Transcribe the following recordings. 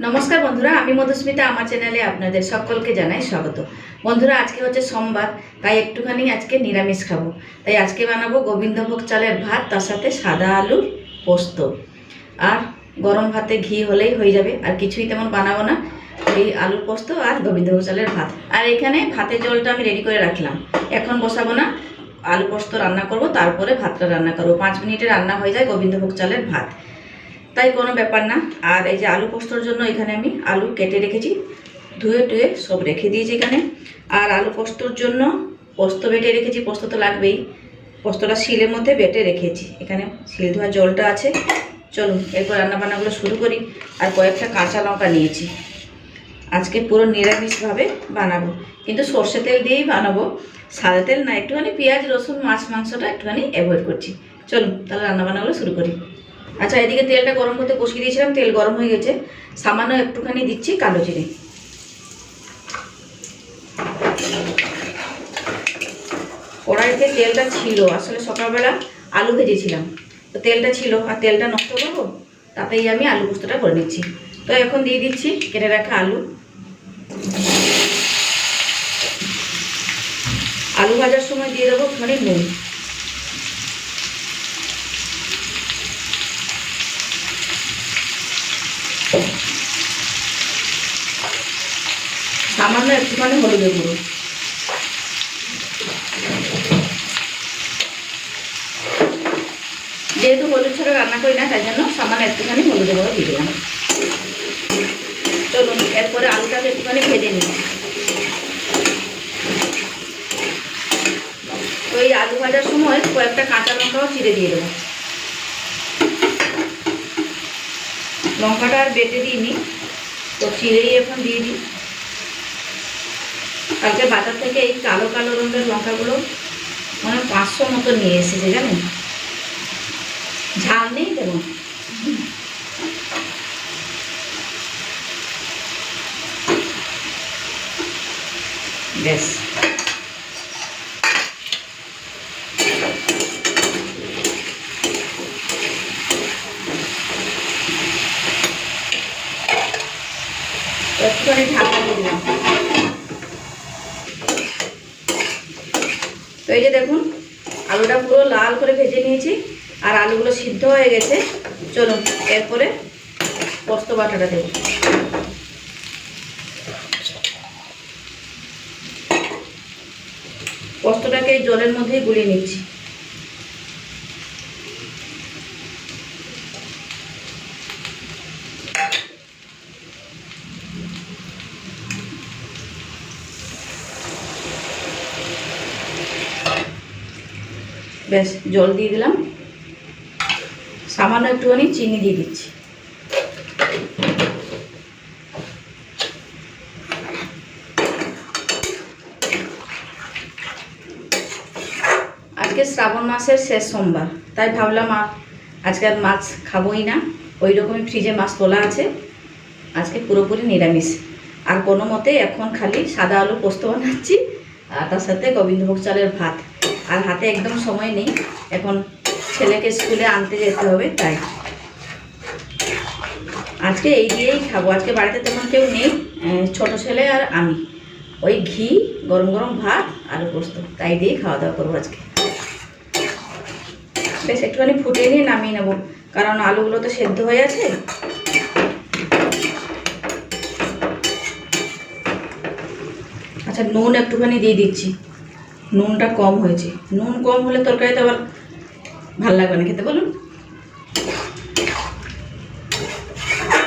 নমস্কার বন্ধুরা, আমি মধুস্মিতা, আমার চ্যানেলে আপনাদের সকলকে জানাই স্বাগত। বন্ধুরা, আজকে হচ্ছে সোমবার, তাই একটুখানি আজকে নিরামিষ খাব। তাই আজকে বানাবো গোবিন্দভোগ চালের ভাত, তার সাথে সাদা আলুর পোস্ত। আর গরম ভাতে ঘি হলেই হয়ে যাবে, আর কিছুই তেমন বানাবো না। এই আলুর পোস্ত আর গোবিন্দভোগ চালের ভাত। আর এখানে ভাতের জলটা আমি রেডি করে রাখলাম। এখন বসাবো না আলু পোস্ত রান্না করব, তারপরে ভাতটা রান্না করব। পাঁচ মিনিটে রান্না হয়ে যায় গোবিন্দভোগ চালের ভাত। তাই কোনো ব্যাপার না। আর এই যে আলু পোস্তর জন্য এখানে আমি আলু কেটে রেখেছি। ধুয়ে টুয়ে সব রেখে দিয়েছি এখানে। আর আলু পোস্তর জন্য পোস্ত বেটে রেখেছি। পোস্ত তো লাগবেই। পোস্তটা শিলের মধ্যে বেটে রেখেছি। এখানে শিল ধোয়া জলটা আছে। চলুন, এরপর রান্নাবান্নাগুলো শুরু করি। আর কয়েকটা কাঁচা লঙ্কা নিয়েছি। আজকে পুরো নিরামিষভাবে বানাবো। কিন্তু সর্ষে তেল দিয়েই বানাবো। সাদা তেল না, একটুখানি পেঁয়াজ, রসুন, মাছ, মাংসটা একটুখানি অ্যাভয়েড করছি। চলুন, তাহলে রান্নাবান্নাগুলো শুরু করি। আচ্ছা এদিকে তেলটা গরম করতে কষিয়ে দিয়েছিলাম, তেল গরম হয়ে গেছে। সামান্য একটুখানি দিচ্ছি কালো জিরে। কড়াইতে তেলটা ছিল, আসলে সকালবেলা আলু ভেজেছিলাম। তো তেলটা ছিল, আর তেলটা নষ্ট করব, তাতেই আমি আলু পোস্তটা করে নিচ্ছি। তো এখন দিয়ে দিচ্ছি কেটে রাখা আলু। আলু ভাজার সময় দিয়ে দেবো একটুখানি নুন সামান্য একটুখানি হলুদের গুঁড়ো। যেহেতু হলুদ ছাড়া রান্না করি না, তাই জন্য সামান্য একটুখানি হলুদের গুঁড়ো দিয়ে দিলাম। চলুন, এরপরে আলুটাকে একটুখানি ভেজে নিই। এই আলু ভাজার সময় কয়েকটা কাঁচা লঙ্কাও চিড়ে দিয়ে দেবো। লঙ্কাটা আর বেটে দিইনি, তো চিড়েই এখন দিয়ে দিই। কালকে বাজার থেকে এই কালো কালো রঙের লঙ্কাগুলো মানে পাঁচশো মতো নিয়ে এসেছে জানেন? ঝাল নেই তেমন। ব্যাস একটুখানি ঢাকা দিলাম। তো এই যে দেখুন, আলুটা পুরো লাল করে ভেজে নিয়েছি, আর আলুগুলো সিদ্ধ হয়ে গেছে। চলুন, এরপরে পোস্ত বাটাটা দেব। পোস্তটাকে জলের মধ্যেই গুলিয়ে নিচ্ছি। ব্যাস জল দিয়ে দিলাম। সামান্য একটুখানি চিনি দিয়ে দিচ্ছি। আজকে শ্রাবণ মাসের শেষ সোমবার, তাই ভাবলাম আজকে আর মাছ খাবোই না। ওই রকমই ফ্রিজে মাছ তোলা আছে। আজকে পুরোপুরি নিরামিষ। আর কোনো মতে এখন খালি সাদা আলু পোস্ত বানাচ্ছি, আর তার সাথে গোবিন্দভোগ চালের ভাত। আর হাতে একদম সময় নেই। এখন ছেলেকে স্কুলে আনতে যেতে হবে, তাই। আজকে এই দিয়েই খাব। আজকে বাড়িতে তেমন কেউ নেই ছোট ছেলে আর আমি। ওই ঘি, গরম গরম ভাত আর পোস্ত, তাই দিয়েই খাওয়া দাওয়া করব আজকে। বেশ, একটুখানি ফুটিয়ে নিয়ে নামিয়ে নেব, কারণ আলুগুলো তো সেদ্ধ হয়ে আছে। আচ্ছা নুন একটুখানি দিয়ে দিচ্ছি। নুনটা কম হয়েছে। নুন কম হলে তরকারিতে আবার ভালো লাগবে না খেতে, বলুন।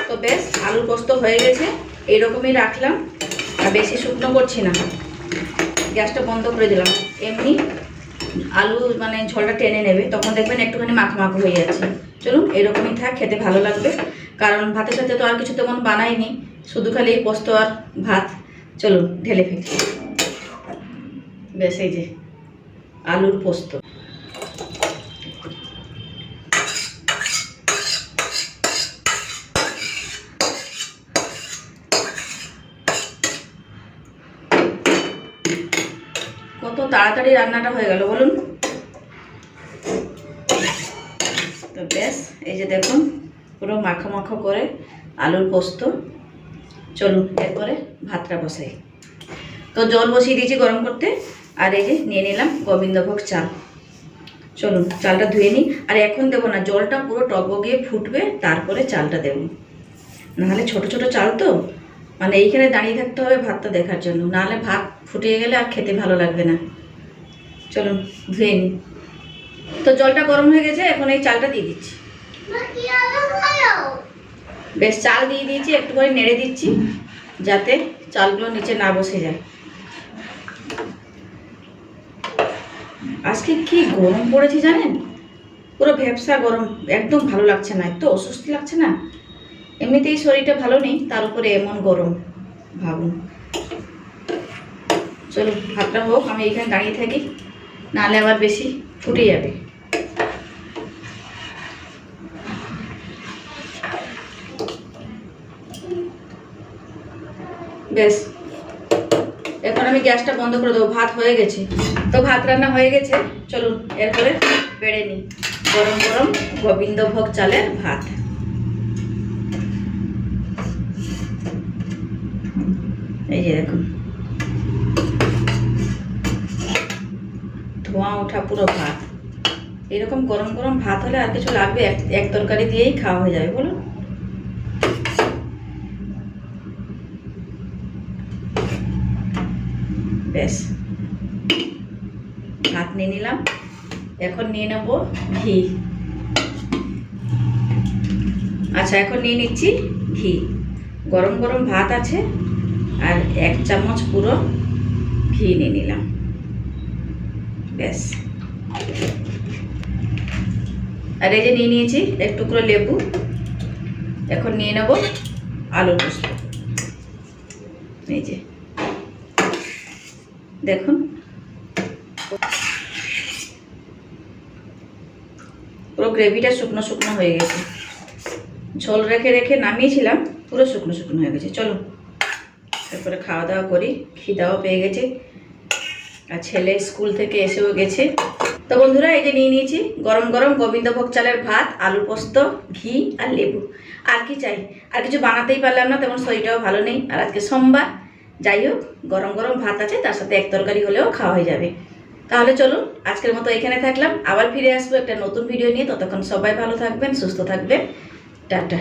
তো বেশ, আলুর পোস্ত হয়ে গেছে। এইরকমই রাখলাম। আর বেশি শুকনো করছি না। গ্যাসটা বন্ধ করে দিলাম। এমনি আলু মানে ঝোলটা টেনে নেবে, তখন দেখবেন একটুখানি মাখো মাখো হয়ে যাচ্ছে। চলুন, এরকমই থাক, খেতে ভালো লাগবে। কারণ ভাতের সাথে তো আর কিছু তেমন বানাইনি। শুধু খালি পোস্ত আর ভাত। চলুন, ঢেলে ফেলি। বেশ, এই যে আলুর পোস্ত। কত তাড়াতাড়ি রান্নাটা হয়ে গেল, বলুন। তো ব্যাস এই যে দেখুন, পুরো মাখো মাখো করে আলুর পোস্ত। চলুন, এরপরে ভাতটা বসাই। তো জল বসিয়ে দিয়েছি গরম করতে। আর এই যে নিয়ে নিলাম গোবিন্দভোগ চাল। চলুন চালটা ধুয়ে নিই। আর এখন দেবো না জলটা পুরো টকবগিয়ে ফুটবে তারপরে চালটা দেবো। নাহলে ছোট ছোট চাল তো। মানে এইখানে দাঁড়িয়ে থাকতে হবে ভাতটা দেখার জন্য। নাহলে ভাত ফুটিয়ে গেলে আর খেতে ভালো লাগবে না। চলুন ধুয়ে নিই। তো জলটা গরম হয়ে গেছে এখন এই চালটা দিয়ে দিচ্ছি। বেশ চাল দিয়ে দিয়েছি একটু করে নেড়ে দিচ্ছি যাতে চালগুলো নিচে না বসে যায়। আজকে কি গরম পড়েছে জানেন? পুরো ভ্যাবসা গরম, একদম ভালো লাগছে না এত অস্বস্তি লাগছে না? এমনিতেই শরীরটা ভালো নেই, তার উপরে এমন গরম, ভাবুন। চলো, ভাতটা হোক, আমি এখানে দাঁড়িয়ে থাকি, নাহলে আবার বেশি ফুটে যাবে। বেশ, এখন আমি গ্যাসটা বন্ধ করে দেবো, ভাত হয়ে গেছে। তো ভাত রান্না হয়ে গেছে। চলুন, এরপরে বেড়ে নিই। গরম গরম গোবিন্দভোগ চালের ভাত। এই যে দেখুন। ধোঁয়া ওঠা পুরো ভাত। এরকম গরম গরম ভাত হলে আর কিছু লাগবে? এক তরকারি দিয়েই খাওয়া হয়ে যাবে, বলুন। ব্যাস। নিয়ে নিলাম। এখন নিয়ে নেব ঘি। আচ্ছা এখন নিয়ে নিচ্ছি ঘি। গরম গরম ভাত আছে, আর এক চামচ পুরো ঘি নিয়ে নিলাম। ব্যাস। আর এই যে নিয়ে নিয়েছি এক টুকরো লেবু। এখন নিয়ে নেব আলু পোস্ত। এই যে। দেখুন। গ্রেভিটা শুকনো শুকনো হয়ে গেছে। ঝোল রেখে রেখে নামিয়েছিলাম, পুরো শুকনো শুকনো হয়ে গেছে। চলো, তারপরে খাওয়া দাওয়া করি, খিদাও পেয়ে গেছে। আর ছেলে স্কুল থেকে এসেও গেছে। তো বন্ধুরা, এই যে নিয়ে নিয়েছি গরম গরম গোবিন্দভোগ চালের ভাত, আলু পোস্ত, ঘি আর লেবু। আর কি চাই? আর কিছু বানাতেই পারলাম না, তেমন শরীরটাও ভালো নেই। আর আজকে সোমবার, যাই হোক, গরম গরম ভাত আছে, তার সাথে এক তরকারি হলেও খাওয়া হয়ে যাবে। তাহলে চলুন, আজকের মতো এখানে থাকলাম। আবার ফিরে আসব একটা নতুন ভিডিও নিয়ে। ততক্ষণ সবাই ভালো থাকবেন, সুস্থ থাকবেন। টাটা।